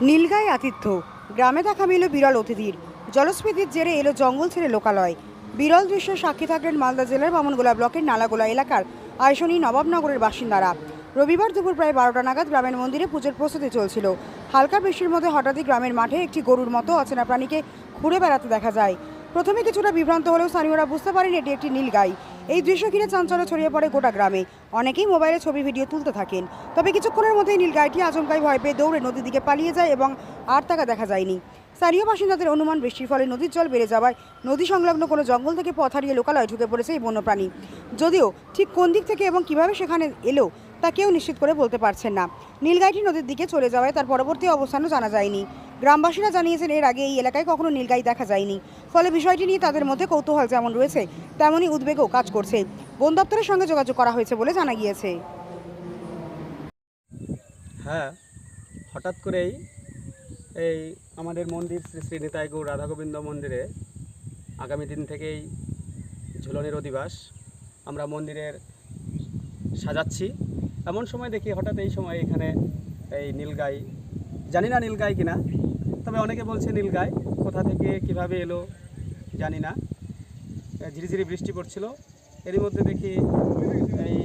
নীলগাই আতিথ্য। গ্রামে দেখা মিল বিরল অতিথির। জলস্ফীতির জেরে এলো জঙ্গল ছেড়ে লোকালয়। বিরল দৃশ্য সাক্ষী থাকলেন মালদা জেলার বামনগোলা ব্লকের নালাগোলা এলাকার আয়সনী নবাবনগরের বাসিন্দারা। রবিবার দুপুর প্রায় বারোটা নাগাদ গ্রামের মন্দিরে পুজোর প্রস্তুতি চলছিল। হালকা বৃষ্টির মধ্যে হঠাৎই গ্রামের মাঠে একটি গরুর মতো অচেনা প্রাণীকে ঘুরে বেড়াতে দেখা যায়। প্রথমে কিছুটা বিভ্রান্ত হলেও স্থানীয়রা বুঝতে পারেন এটি একটি নীলগাই এই দৃশ্য ঘিরে চাঞ্চল্য ছড়িয়ে পড়ে গোটা গ্রামে। অনেকেই মোবাইলে ছবি, ভিডিও তুলতে থাকেন। তবে কিছুক্ষণের মধ্যেই নীলগাইটি আচমকাই ভয় পেয়ে দৌড়ে নদীর দিকে পালিয়ে যায় এবং আর তাকে দেখা যায়নি। স্থানীয় বাসিন্দাদের অনুমান, বৃষ্টির ফলে নদীর জল বেড়ে যাওয়ায় নদী সংলগ্ন কোনো জঙ্গল থেকে পথ হারিয়ে লোকালয়ে ঢুকে পড়েছে এই বন্যপ্রাণী। যদিও ঠিক কোন দিক থেকে এবং কীভাবে সেখানে এলো, তা কেউ নিশ্চিত করে বলতে পারছেন না। নীলগাইটি নদীর দিকে চলে যাওয়ায় তার পরবর্তী অবস্থানও জানা যায়নি। গ্রামবাসীরা জানিয়েছেন, এর আগে এই এলাকায় কখনো নীলগাই দেখা যায়নি। ফলে বিষয়টি নিয়ে তাদের মধ্যে কৌতূহল যেমন রয়েছে, তেমনই উদ্বেগও কাজ করছে। বন দপ্তরের সঙ্গে যোগাযোগ করা হয়েছে বলে জানা গিয়েছে। হ্যাঁ হঠাৎ করেই এই আমাদের মন্দির শ্রী শ্রী নিতাই গৌর মন্দিরে আগামী দিন থেকেই ঝুলনের অধিবাস আমরা মন্দিরের সাজাচ্ছি। এমন সময় দেখি হঠাৎ এই সময় এখানে এই নীলগাই, জানি না নীলগাই কিনা, তবে অনেকে বলছে নীলগাই, কোথা থেকে, কীভাবে এলো জানি না। ঝিরিঝিরি বৃষ্টি পড়ছিল। এরই মধ্যে দেখি এই